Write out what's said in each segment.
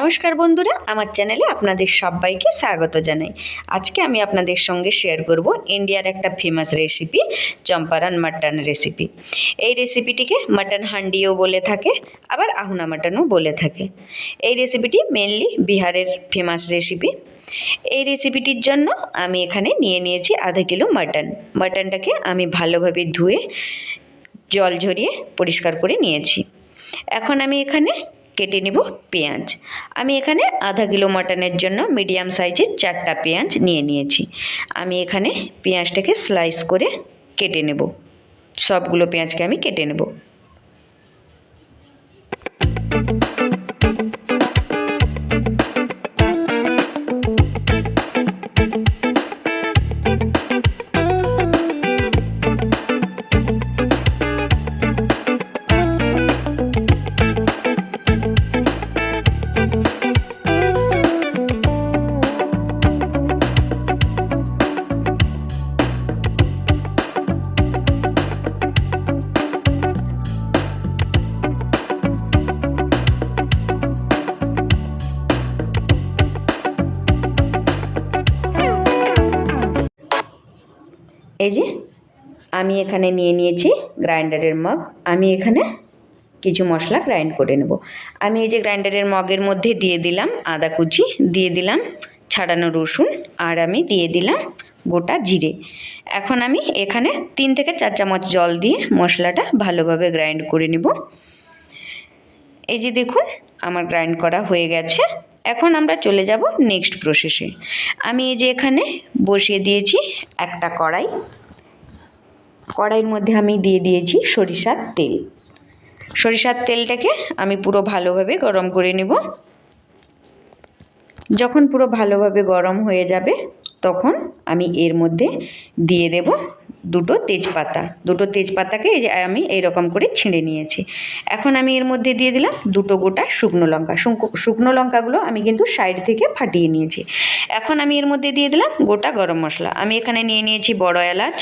নমস্কার বন্ধুরা, আমার চ্যানেলে আপনাদের সবাইকে স্বাগত জানাই। আজকে আমি আপনাদের সঙ্গে শেয়ার করব ইন্ডিয়ার একটা famous recipe Champaran mutton recipe এই রেসিপিটিকে মাটন হান্ডিও বলে থাকে, আবার আহুনা মাটনও বলে থাকে। এই রেসিপিটি মেনলি বিহারের ফেমাস রেসিপি এই রেসিপিটির জন্য আমি এখানে নিয়ে নিয়েছি আধা কিলো মাটন মাটনটাকে আমি ভালোভাবে ধুয়ে, জল ঝরিয়ে পরিষ্কার করে নিয়েছি। এখন আমি এখানে কেটে নিব পেঁয়াজ। আমি এখানে আধা কিলো মাটনের জন্য মিডিয়াম সাইজের চারটা পেঁয়াজ নিয়ে নিয়েছি। আমি এখানে পেঁয়াজটাকে স্লাইস করে কেটে নেব। সবগুলো পেঁয়াজকে আমি কেটে নেব। এই যে, আমি এখানে নিয়ে নিয়েছি গ্রাইন্ডারের মগ। আমি এখানে কিছু মশলা গ্রাইন্ড করে নেব। আমি এই যে গ্রাইন্ডারের মগের মধ্যে দিয়ে দিলাম আদা কুচি, দিয়ে দিলাম ছাড়ানো রসুন, আর আমি দিয়ে দিলাম গোটা জিরে। এখন আমি এখানে তিন থেকে চার চামচ জল দিয়ে মশলাটা ভালোভাবে গ্রাইন্ড করে নেব। এই যে দেখুন, আমার গ্রাইন্ড করা হয়ে গেছে। এখন আমরা চলে যাব নেক্সট প্রসেসে আমি এই যে এখানে বসিয়ে দিয়েছি একটা কড়াই। কড়াইয়ের মধ্যে আমি দিয়ে দিয়েছি সরিষার তেল। সরিষার তেলটাকে আমি পুরো ভালোভাবে গরম করে নেব। যখন পুরো ভালোভাবে গরম হয়ে যাবে, তখন আমি এর মধ্যে দিয়ে দেব দুটো তেজপাতা, দুটো তেজপাতাকে এই যে আমি এইরকম করে ছিঁড়ে নিয়েছি। এখন আমি এর মধ্যে দিয়ে দিলাম দুটো গোটা শুকনো লঙ্কা। শুকনো লঙ্কাগুলো আমি কিন্তু সাইড থেকে ফাটিয়ে নিয়েছি। এখন আমি এর মধ্যে দিয়ে দিলাম গোটা গরম মশলা। আমি এখানে নিয়ে নিয়েছি বড় এলাচ,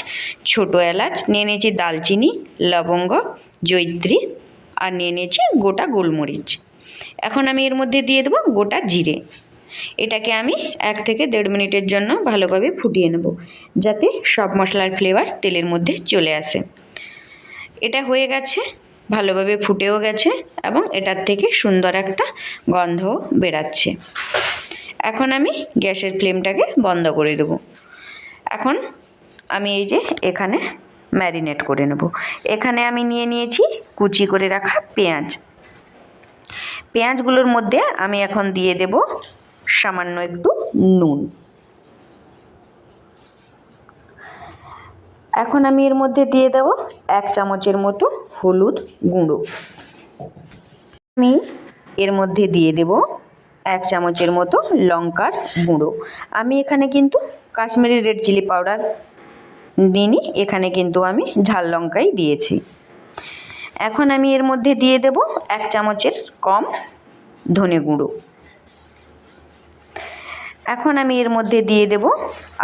ছোট এলাচ, নিয়ে নিয়েছি দালচিনি, লবঙ্গ জৈত্রী আর নিয়ে নিয়েছি গোটা গোলমরিচ। এখন আমি এর মধ্যে দিয়ে দেবো গোটা জিরে। এটাকে আমি এক থেকে দেড় মিনিটের জন্য ভালোভাবে ফুটিয়ে নেব, যাতে সব মশলার ফ্লেভার তেলের মধ্যে চলে আসে। এটা হয়ে গেছে, ভালোভাবে ফুটেও গেছে এবং এটার থেকে সুন্দর একটা গন্ধ বেরাচ্ছে। এখন আমি গ্যাসের ফ্লেমটাকে বন্ধ করে দেবো। এখন আমি এই যে এখানে ম্যারিনেট করে নেব। এখানে আমি নিয়ে নিয়েছি কুচি করে রাখা পেঁয়াজ। পেঁয়াজগুলোর মধ্যে আমি এখন দিয়ে দেব সামান্য একটু নুন। এখন আমি এর মধ্যে দিয়ে দেব এক চামচের মতো হলুদ গুঁড়ো। আমি এর মধ্যে দিয়ে দেব এক চামচের মতো লঙ্কার গুঁড়ো। আমি এখানে কিন্তু কাশ্মীরি রেড চিলি পাউডার দিইনি, এখানে কিন্তু আমি ঝাল লঙ্কাই দিয়েছি। এখন আমি এর মধ্যে দিয়ে দেব এক চামচের কম ধনে গুঁড়ো। এখন আমি এর মধ্যে দিয়ে দেব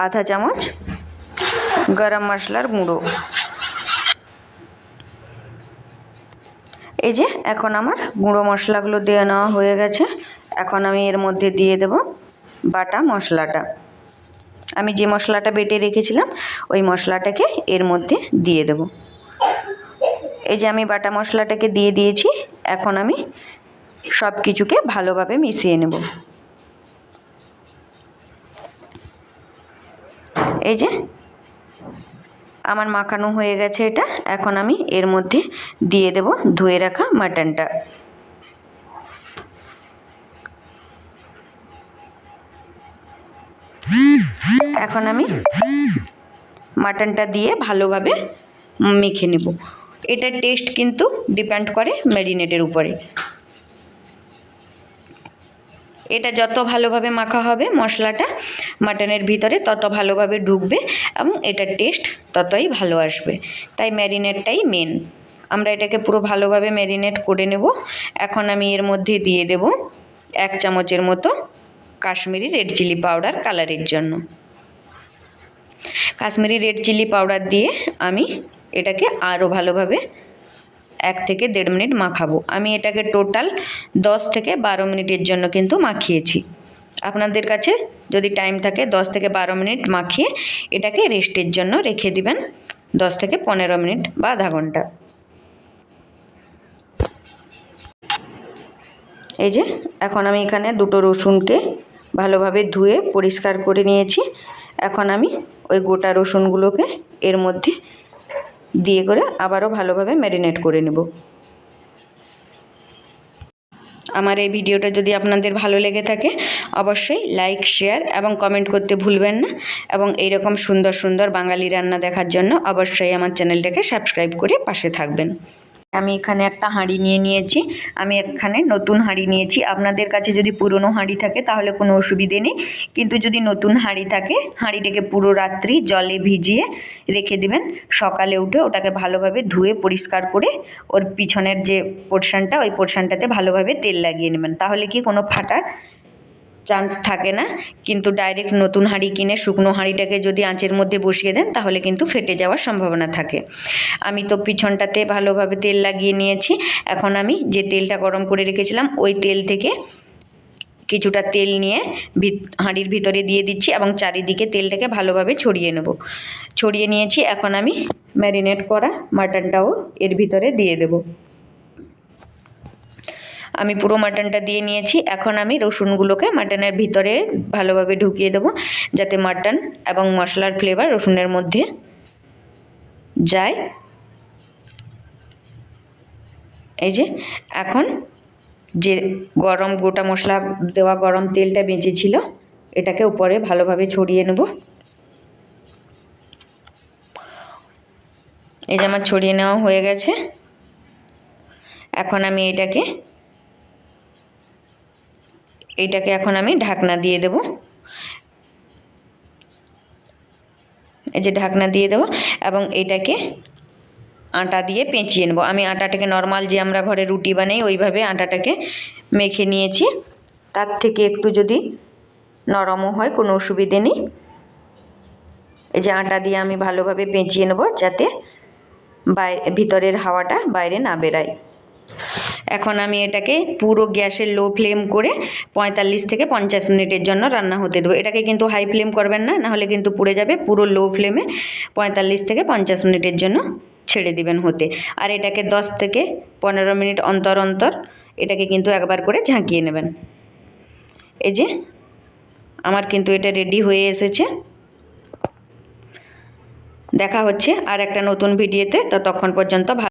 আধা চামচ গরম মশলার গুঁড়ো। এই যে, এখন আমার গুঁড়ো মশলাগুলো দিয়ে নেওয়া হয়ে গেছে। এখন আমি এর মধ্যে দিয়ে দেব বাটা মশলাটা। আমি যে মশলাটা বেটে রেখেছিলাম, ওই মশলাটাকে এর মধ্যে দিয়ে দেব। এই যে আমি বাটা মশলাটাকে দিয়ে দিয়েছি, এখন আমি সব কিছুকে ভালোভাবে মিশিয়ে নেব। এই যে আমার মাখানো হয়ে গেছে এটা। এখন আমি এর মধ্যে দিয়ে দেব ধুয়ে রাখা মাটনটা। এখন আমি মাটনটা দিয়ে ভালোভাবে মেখে নেব। এটার টেস্ট কিন্তু ডিপেন্ড করে ম্যারিনেটের উপরে। এটা যত ভালোভাবে মাখা হবে মশলাটা মাটনের ভিতরে তত ভালোভাবে ঢুকবে এবং এটার টেস্ট ততই ভালো আসবে। তাই ম্যারিনেটটাই মেন আমরা এটাকে পুরো ভালোভাবে ম্যারিনেট করে নেব। এখন আমি এর মধ্যে দিয়ে দেব এক চামচের মতো কাশ্মীরি রেড চিলি পাউডার কালারের জন্য। কাশ্মীরি রেড চিলি পাউডার দিয়ে আমি এটাকে আরও ভালোভাবে এক থেকে দেড় মিনিট মাখাবো। আমি এটাকে টোটাল দশ থেকে বারো মিনিটের জন্য কিন্তু মাখিয়েছি। আপনাদের কাছে যদি টাইম থাকে দশ থেকে বারো মিনিট মাখিয়ে এটাকে রেস্টের জন্য রেখে দিবেন দশ থেকে পনেরো মিনিট বা আধা ঘণ্টা। এই যে, এখন আমি এখানে দুটো রসুনকে ভালোভাবে ধুয়ে পরিষ্কার করে নিয়েছি। এখন আমি ওই গোটা রসুনগুলোকে এর মধ্যে দিয়ে করে আবারও ভালোভাবে ম্যারিনেট করে নেব। আমার এই ভিডিওটা যদি আপনাদের ভালো লেগে থাকে, অবশ্যই লাইক, শেয়ার এবং কমেন্ট করতে ভুলবেন না এবং এইরকম সুন্দর সুন্দর বাঙালি রান্না দেখার জন্য অবশ্যই আমার চ্যানেলটাকে সাবস্ক্রাইব করে পাশে থাকবেন। আমি এখানে একটা হাঁড়ি নিয়ে নিয়েছি। আমি এখানে নতুন হাঁড়ি নিয়েছি। আপনাদের কাছে যদি পুরনো হাঁড়ি থাকে তাহলে কোনো অসুবিধে নেই। কিন্তু যদি নতুন হাঁড়ি থাকে, হাঁড়িটাকে পুরো রাত্রি জলে ভিজিয়ে রেখে দিবেন। সকালে উঠে ওটাকে ভালোভাবে ধুয়ে পরিষ্কার করে ওর পিছনের যে পোর্শনটা ওই পোর্শনটাতে ভালোভাবে তেল লাগিয়ে নেবেন। তাহলে কি কোনো ফাটার চান্স থাকে না। কিন্তু ডাইরেক্ট নতুন হাঁড়ি কিনে শুকনো হাঁড়িটাকে যদি আঁচের মধ্যে বসিয়ে দেন, তাহলে কিন্তু ফেটে যাওয়ার সম্ভাবনা থাকে। আমি তো পিছনটাতে ভালোভাবে তেল লাগিয়ে নিয়েছি। এখন আমি যে তেলটা গরম করে রেখেছিলাম, ওই তেল থেকে কিছুটা তেল নিয়ে হাঁড়ির ভিতরে দিয়ে দিচ্ছি এবং চারিদিকে তেলটাকে ভালোভাবে ছড়িয়ে নেব। ছড়িয়ে নিয়েছি, এখন আমি ম্যারিনেট করা মাটনটাও এর ভিতরে দিয়ে দেবো। আমি পুরো মাটনটা দিয়ে নিয়েছি। এখন আমি রসুনগুলোকে মাটনের ভিতরে ভালোভাবে ঢুকিয়ে দেবো, যাতে মাটন এবং মশলার ফ্লেভার রসুনের মধ্যে যায়। এই যে, এখন যে গরম, গোটা মশলা দেওয়া গরম তেলটা বেঁচেছিল, এটাকে উপরে ভালোভাবে ছড়িয়ে নেব। এই যে আমার ছড়িয়ে নেওয়া হয়ে গেছে। এখন আমি এটাকে এইটাকে এখন আমি ঢাকনা দিয়ে দেব। এই যে ঢাকনা দিয়ে দেবো এবং এটাকে আটা দিয়ে পেঁচিয়ে নেব। আমি আটাটাকে নর্মাল যে আমরা ঘরে রুটি বানাই, ওইভাবে আটাটাকে মেখে নিয়েছি। তার থেকে একটু যদি নরমও হয়, কোনো অসুবিধে নেই। এই যে আটা দিয়ে আমি ভালোভাবে পেঁচিয়ে নেব যাতে বাইরে ভিতরের হাওয়াটা বাইরে না বেরায়। এখন আমি এটাকে পুরো গ্যাসের লো ফ্লেম করে পঁয়তাল্লিশ থেকে পঞ্চাশ মিনিটের জন্য রান্না হতে দেবো। এটাকে কিন্তু হাই ফ্লেম করবেন না, নাহলে কিন্তু পুড়ে যাবে। পুরো লো ফ্লেমে পঁয়তাল্লিশ থেকে পঞ্চাশ মিনিটের জন্য ছেড়ে দিবেন হতে। আর এটাকে দশ থেকে পনেরো মিনিট অন্তর অন্তর এটাকে কিন্তু একবার করে ঝাঁকিয়ে নেবেন। এই যে, আমার কিন্তু এটা রেডি হয়ে এসেছে। দেখা হচ্ছে আর একটা নতুন ভিডিওতে, ততক্ষণ পর্যন্ত